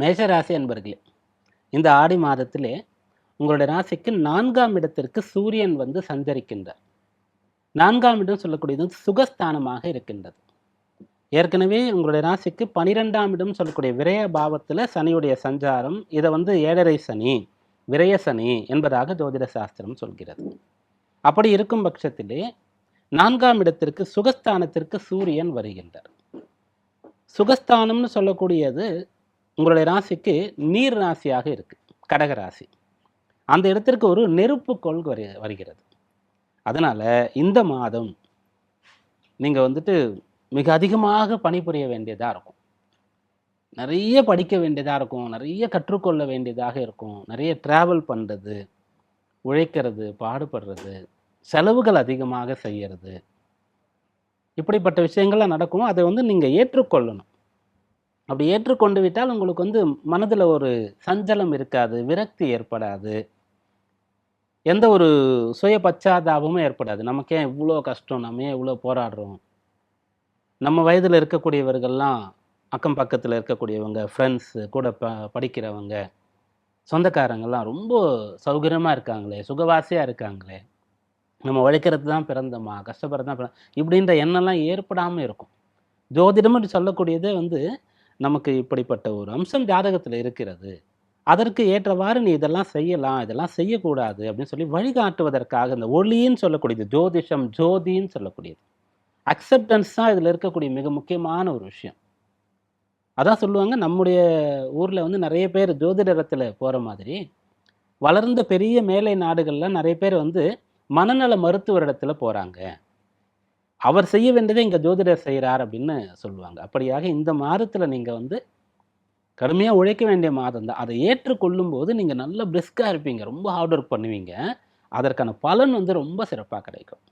மேஷராசி அன்பர்களே இந்த ஆடி மாதத்திலே உங்களுடைய ராசிக்கு நான்காம் இடத்திற்கு சூரியன் வந்து சஞ்சரிக்கின்றார். நான்காம் இடம் சொல்லக்கூடியது சுகஸ்தானமாக இருக்கின்றது. ஏற்கனவே உங்களுடைய ராசிக்கு பனிரெண்டாம் இடம் சொல்லக்கூடிய விரய பாவத்தில் சனியுடைய சஞ்சாரம் இதை வந்து ஏழரை சனி விரய சனி என்பதாக ஜோதிட சாஸ்திரம் சொல்கிறது. அப்படி இருக்கும் பட்சத்திலே நான்காம் இடத்திற்கு சுகஸ்தானத்திற்கு சூரியன் வருகின்றார். சுகஸ்தானம்னு சொல்லக்கூடியது உங்களுடைய ராசிக்கு நீர் ராசியாக இருக்குது கடக ராசி. அந்த இடத்திற்கு ஒரு நெருப்பு கோள் வரு வருகிறது. அதனால் இந்த மாதம் நீங்கள் வந்துட்டு மிக அதிகமாக பணிபுரிய வேண்டியதாக இருக்கும். நிறைய படிக்க வேண்டியதாக இருக்கும். நிறைய கற்றுக்கொள்ள வேண்டியதாக இருக்கும். நிறைய ட்ராவல் பண்ணுறது உழைக்கிறது பாடுபடுறது செலவுகள் அதிகமாக செய்கிறது இப்படிப்பட்ட விஷயங்கள்லாம் நடக்கும் அதை வந்து நீங்கள் ஏற்றுக்கொள்ளணும். அப்படி ஏற்றுக்கொண்டு விட்டால் உங்களுக்கு வந்து மனதில் ஒரு சஞ்சலம் இருக்காது விரக்தி ஏற்படாது. எந்த ஒரு சுய பச்சாதாபமும் ஏற்படாது. நமக்கு ஏன் இவ்வளோ கஷ்டம்? நம்ம ஏன் இவ்வளோ போராடுறோம்? நம்ம வயதில் இருக்கக்கூடியவர்கள்லாம் அக்கம் பக்கத்தில் இருக்கக்கூடியவங்க ஃப்ரெண்ட்ஸு கூட ப படிக்கிறவங்க சொந்தக்காரங்கள்லாம் ரொம்ப சௌகரியமாக இருக்காங்களே சுகவாசியாக இருக்காங்களே. நம்ம உழைக்கிறது தான் பிறந்தோமா? கஷ்டப்படுறது தான் பிறந்த இப்படின்ற எண்ணம்லாம் ஏற்படாமல் இருக்கும். ஜோதிடம்னு சொல்லக்கூடியதே வந்து நமக்கு இப்படிப்பட்ட ஒரு அம்சம் ஜாதகத்தில் இருக்கிறது. அதற்கு ஏற்றவாறு நீ இதெல்லாம் செய்யலாம் இதெல்லாம் செய்யக்கூடாது அப்படின்னு சொல்லி வழிகாட்டுவதற்காக இந்த ஒளின்னு சொல்லக்கூடியது ஜோதிஷம் ஜோதின்னு சொல்லக்கூடியது. அக்செப்டன்ஸ் தான் இதில் இருக்கக்கூடிய மிக முக்கியமான ஒரு விஷயம். அதான் சொல்லுவாங்க நம்முடைய ஊரில் வந்து நிறைய பேர் ஜோதிடத்தில் போகிற மாதிரி வளர்ந்த பெரிய மேலை நாடுகளில் நிறைய பேர் வந்து மனநல மருத்துவரிடத்தில் போகிறாங்க அவர் செய்ய வேண்டியதை இங்கே ஜோதிடர் செய்கிறார் அப்படின்னு சொல்லுவாங்க. அப்படியாக இந்த மாதத்தில் நீங்கள் வந்து கடுமையாக உழைக்க வேண்டிய மாதம் தான். அதை ஏற்றுக்கொள்ளும் போது நீங்கள் நல்ல பிரிஸ்காக இருப்பீங்க. ரொம்ப ஹார்ட் ஒர்க் பண்ணுவீங்க. அதற்கான பலன் வந்து ரொம்ப சிறப்பாக கிடைக்கும்.